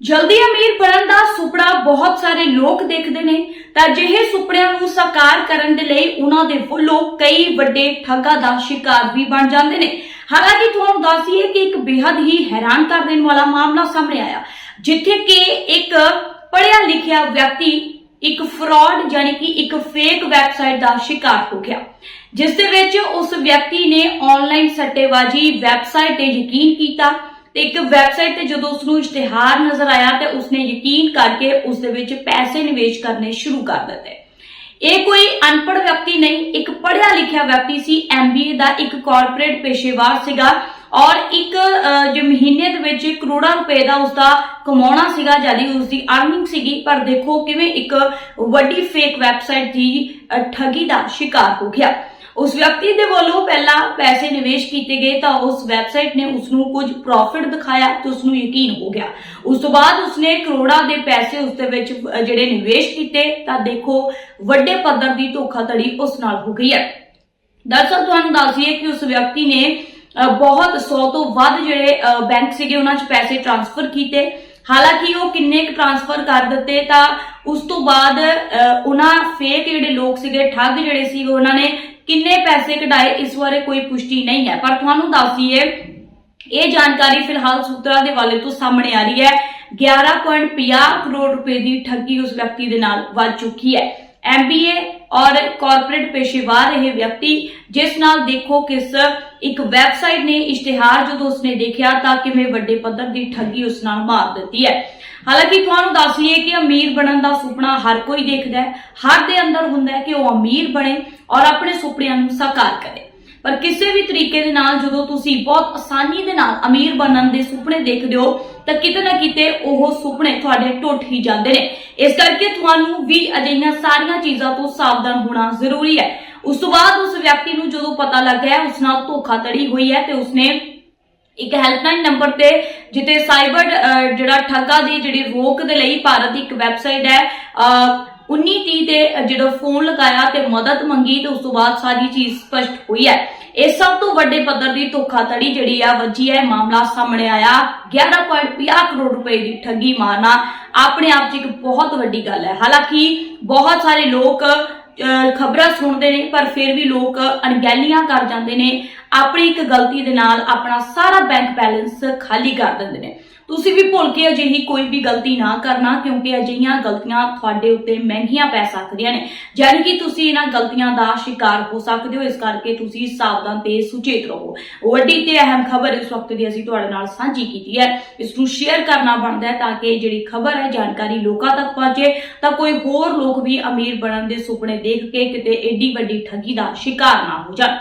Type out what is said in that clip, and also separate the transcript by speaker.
Speaker 1: ਜਲਦੀ ਅਮੀਰ ਬਣਨ ਦਾ ਸੁਪਨਾ ਬਹੁਤ ਸਾਰੇ ਲੋਕ ਦੇਖਦੇ ਨੇ, ਤਾਂ ਅਜਿਹੇ ਸੁਪਨਿਆਂ ਨੂੰ ਸਾਕਾਰ ਕਰਨ ਦੇ ਲਈ ਉਹਨਾਂ ਦੇ ਵੱਲੋਂ ਕਈ ਵੱਡੇ ਠੱਗਾਂ ਦਾ ਸ਼ਿਕਾਰ ਵੀ ਬਣ ਜਾਂਦੇ ਨੇ। ਹਾਲਾਂਕਿ ਤੁਹਾਨੂੰ ਦੱਸੀਏ ਕਿ ਇੱਕ ਬੇहद ਹੀ ਹੈਰਾਨ ਕਰ ਦੇਣ ਵਾਲਾ ਮਾਮਲਾ ਸਾਹਮਣੇ ਆਇਆ, ਜਿੱਥੇ ਕਿ ਇੱਕ ਪੜ੍ਹਿਆ ਲਿਖਿਆ ਵਿਅਕਤੀ ਇੱਕ ਫਰਾਡ ਯਾਨੀ ਕਿ ਇੱਕ ਫੇਕ ਵੈਬਸਾਈਟ ਦਾ ਸ਼ਿਕਾਰ ਹੋ ਗਿਆ। ਜਿਸ ਦੇ ਵਿੱਚ ਉਸ ਵਿਅਕਤੀ ਨੇ ਆਨਲਾਈਨ ਸੱਟੇਬਾਜ਼ੀ ਵੈਬਸਾਈਟ ਤੇ ਯਕੀਨ ਕੀਤਾ ਤੇ ਇੱਕ ਵੈਬਸਾਈਟ ਤੇ ਜਦੋਂ ਉਸ ਨੂੰ ਇਸ਼ਤਿਹਾਰ ਨਜ਼ਰ ਆਇਆ ਤੇ ਉਸਨੇ ਯਕੀਨ ਕਰਕੇ ਉਸ ਦੇ ਵਿੱਚ ਪੈਸੇ ਨਿਵੇਸ਼ ਕਰਨੇ ਸ਼ੁਰੂ ਕਰ ਦਿੱਤੇ। ਇਹ ਕੋਈ ਅਨਪੜ੍ਹ ਵਿਅਕਤੀ ਨਹੀਂ, ਇੱਕ ਪੜ੍ਹਿਆ ਲਿਖਿਆ ਵਿਅਕਤੀ ਸੀ ਐਮਬੀਏ ਦਾ ਇੱਕ ਕਾਰਪੋਰੇਟ ਪੇਸ਼ੇਵਾਰ ਸੀਗਾ ਔਰ ਇੱਕ ਜੋ ਮਹੀਨੇ ਦੇ ਵਿੱਚ ਕਰੋੜਾਂ ਰੁਪਏ ਦਾ ਉਸਦਾ ਕਮਾਉਣਾ ਸੀਗਾ ਜਾਨੀ ਉਸਦੀ ਅਰਨਿੰਗ ਸੀਗੀ, ਪਰ ਦੇਖੋ ਕਿਵੇਂ ਇੱਕ ਵੱਡੀ ਫੇਕ ਵੈਬਸਾਈਟ ਦੀ ਠੱਗੀ ਦਾ ਸ਼ਿਕਾਰ ਹੋ ਗਿਆ। ਉਸ ਵਿਅਕਤੀ ਦੇ ਵੱਲੋਂ ਪਹਿਲਾਂ ਪੈਸੇ ਨਿਵੇਸ਼ ਕੀਤੇ ਗਏ ਤਾਂ ਉਸ ਵੈਬਸਾਈਟ ਨੇ ਉਸ ਨੂੰ ਕੁਝ ਪ੍ਰੋਫਿਟ ਦਿਖਾਇਆ ਤੇ ਉਸ ਨੂੰ ਯਕੀਨ ਹੋ ਗਿਆ। ਉਸ ਤੋਂ ਬਾਅਦ ਉਸਨੇ ਕਰੋੜਾਂ ਦੇ ਪੈਸੇ ਉਸ ਦੇ ਵਿੱਚ ਜਿਹੜੇ ਨਿਵੇਸ਼ ਕੀਤੇ ਤਾਂ ਦੇਖੋ, ਵੱਡੇ ਪੱਧਰ ਦੀ ਧੋਖਾਧੜੀ ਉਸ ਨਾਲ ਹੋ ਗਈ ਹੈ। ਦਰਅਸਲ ਤੁਹਾਨੂੰ ਦੱਸ ਦਈਏ ਕਿ ਉਸ ਵਿਅਕਤੀ ਨੇ ਬਹੁਤ 100 ਤੋਂ ਵੱਧ ਜਿਹੜੇ ਬੈਂਕ ਸੀਗੇ ਉਹਨਾਂ 'ਚ ਪੈਸੇ ਟ੍ਰਾਂਸਫਰ ਕੀਤੇ। ਹਾਲਾਂਕਿ ਉਹ ਕਿੰਨੇ ਕੁ ਟ੍ਰਾਂਸਫਰ ਕਰ ਦਿੱਤੇ ਤਾਂ ਉਸ ਤੋਂ ਬਾਅਦ ਉਹਨਾਂ ਫੇਕ ਜਿਹੜੇ ਲੋਕ ਸੀਗੇ, ਠੱਗ ਜਿਹੜੇ ਸੀ, ਉਹਨਾਂ ਨੇ ਕਿੰਨੇ ਪੈਸੇ ਕਢਾਏ, ਇਸ ਬਾਰੇ ਕੋਈ ਪੁਸ਼ਟੀ ਨਹੀਂ ਹੈ। ਪਰ ਤੁਹਾਨੂੰ ਦੱਸ ਦਈਏ, ਇਹ ਜਾਣਕਾਰੀ ਫਿਲਹਾਲ ਸੂਤਰਾਂ ਦੇ ਵਾਲੇ ਤੋਂ ਸਾਹਮਣੇ ਆ ਰਹੀ ਹੈ। 11.50 ਕਰੋੜ ਰੁਪਏ ਦੀ ਠੱਗੀ ਉਸ ਵਿਅਕਤੀ ਦੇ ਨਾਲ ਵੱਜ ਚੁੱਕੀ ਹੈ। ਐਮਬੀਏ ਔਰ ਕਾਰਪੋਰੇਟ ਪੇਸ਼ੇਵਾਰ ਇਹ ਵਿਅਕਤੀ, ਜਿਸ ਨਾਲ ਦੇਖੋ ਕਿਸ ਇੱਕ ਵੈਬਸਾਈਟ ਨੇ ਇਸ਼ਤਿਹਾਰ ਜਦੋਂ ਉਸਨੇ ਦੇਖਿਆ ਤਾਂ ਕਿਵੇਂ ਵੱਡੇ ਪੱਧਰ ਦੀ ਠੱਗੀ ਉਸ ਨਾਲ ਮਾਰ ਦਿੱਤੀ ਹੈ। ਹਾਲਾਂਕਿ ਤੁਹਾਨੂੰ ਦੱਸ ਲਈਏ ਕਿ ਅਮੀਰ ਬਣਨ ਦਾ ਸੁਪਨਾ ਹਰ ਕੋਈ ਦੇਖਦਾ ਹੈ। ਹਰ ਦੇ ਅੰਦਰ ਹੁੰਦਾ ਹੈ ਕਿ ਉਹ ਅਮੀਰ ਬਣੇ। ਔਰ ਆਪਣੇ ਸੁਪਨਿਆਂ ਨੂੰ ਸਾਕਾਰ ਕਰੇ। ਪਰ ਕਿਸੇ ਵੀ ਤਰੀਕੇ ਦੇ ਨਾਲ ਜਦੋਂ ਤੁਸੀਂ ਬਹੁਤ ਆਸਾਨੀ ਦੇ ਨਾਲ ਅਮੀਰ ਬਣਨ ਦੇ ਸੁਪਨੇ ਦੇਖਦੇ ਹੋ, ਤਾਂ ਕਿਤੇ ਨਾ ਕਿਤੇ ਉਹ ਸੁਪਨੇ ਤੁਹਾਡੇ ਟੁੱਟ ਹੀ ਜਾਂਦੇ ਨੇ। ਇਸ ਕਰਕੇ ਤੁਹਾਨੂੰ ਵੀ ਅਜਿਹੀਆਂ ਸਾਰੀਆਂ ਚੀਜ਼ਾਂ ਤੋਂ ਸਾਵਧਾਨ ਹੋਣਾ ਜ਼ਰੂਰੀ ਹੈ। ਉਸ ਤੋਂ ਬਾਅਦ ਉਸ ਵਿਅਕਤੀ ਨੂੰ ਜਦੋਂ ਪਤਾ ਲੱਗਾ ਹੈ, ਉਸ ਨਾਲ ਧੋਖਾਧੜੀ ਹੋਈ ਹੈ ਤੇ ਉਸਨੇ ਇੱਕ ਹੈਲਪਲਾਈਨ ਨੰਬਰ ਤੇ ਜਿੱਤੇ ਸਾਈਬਰ ਜਿਹੜਾ ਠੱਗਾ ਦੀ ਜਿਹੜੀ ਰੋਕ ਦੇ ਲਈ ਭਾਰਤ ਦੀ ਇੱਕ ਵੈਬਸਾਈਟ ਹੈ 1930 ਤੇ ਜਦੋਂ ਫੋਨ ਲਗਾਇਆ ਤੇ ਮਦਦ ਮੰਗੀ ਤੇ ਉਸ ਤੋਂ ਬਾਅਦ ਸਾਰੀ ਚੀਜ਼ ਸਪਸ਼ਟ ਹੋਈ ਹੈ। ਇਹ ਸਭ ਤੋਂ ਵੱਡੇ ਪੱਧਰ ਦੀ ਧੋਖਾਧੜੀ ਜਿਹੜੀ ਆ, ਵੱਜੀ ਹੈ ਮਾਮਲਾ ਸਾਹਮਣੇ ਆਇਆ। 11.50 ਕਰੋੜ ਰੁਪਏ ਦੀ ਠੱਗੀ ਮਾਰਨਾ ਆਪਣੇ ਆਪ 'ਚ ਇੱਕ ਬਹੁਤ ਵੱਡੀ ਗੱਲ ਹੈ। ਹਾਲਾਂਕਿ ਬਹੁਤ ਸਾਰੇ ਲੋਕ ਖਬਰਾਂ ਸੁਣਦੇ ਨੇ, ਪਰ ਫਿਰ ਵੀ ਲੋਕ ਅਣਗਹਿਲੀਆਂ ਕਰ ਜਾਂਦੇ ਨੇ। ਆਪਣੀ ਇੱਕ ਗਲਤੀ ਦੇ ਨਾਲ ਆਪਣਾ ਸਾਰਾ ਬੈਂਕ ਬੈਲੈਂਸ ਖਾਲੀ ਕਰ ਦਿੰਦੇ ਨੇ। ਤੁਸੀਂ ਵੀ ਭੁੱਲ ਕੇ ਅਜਿਹੀ ਕੋਈ ਵੀ ਗਲਤੀ ਨਾ ਕਰਨਾ, ਕਿਉਂਕਿ ਅਜਿਹੀਆਂ ਗਲਤੀਆਂ ਤੁਹਾਡੇ ਉੱਤੇ ਮਹਿੰਗੀਆਂ ਪੈ ਸਕਦੀਆਂ ਨੇ। ਯਾਨੀ ਕਿ ਤੁਸੀਂ ਇਹਨਾਂ ਗਲਤੀਆਂ ਦਾ ਸ਼ਿਕਾਰ ਹੋ ਸਕਦੇ ਹੋ, ਇਸ ਕਰਕੇ ਤੁਸੀਂ ਸਾਵਧਾਨ ਤੇ ਸੁਚੇਤ ਰਹੋ। ਵੱਡੀ ਤੇ ਅਹਿਮ ਖਬਰ ਇਸ ਵਕਤ ਦੀ ਅਸੀਂ ਤੁਹਾਡੇ ਨਾਲ ਸਾਂਝੀ ਕੀਤੀ ਹੈ। ਇਸ ਨੂੰ ਸ਼ੇਅਰ ਕਰਨਾ ਬਣਦਾ ਹੈ ਤਾਂ ਕਿ ਜਿਹੜੀ ਖਬਰ ਹੈ, ਜਾਣਕਾਰੀ ਲੋਕਾਂ ਤੱਕ ਪਹੁੰਚੇ। ਤਾਂ ਕੋਈ ਹੋਰ ਲੋਕ ਵੀ ਅਮੀਰ ਬਣਨ ਦੇ ਸੁਪਨੇ ਦੇਖ ਕੇ ਕਿਤੇ ਏਡੀ ਵੱਡੀ ਠੱਗੀ ਦਾ ਸ਼ਿਕਾਰ ਨਾ ਹੋ ਜਾਣ।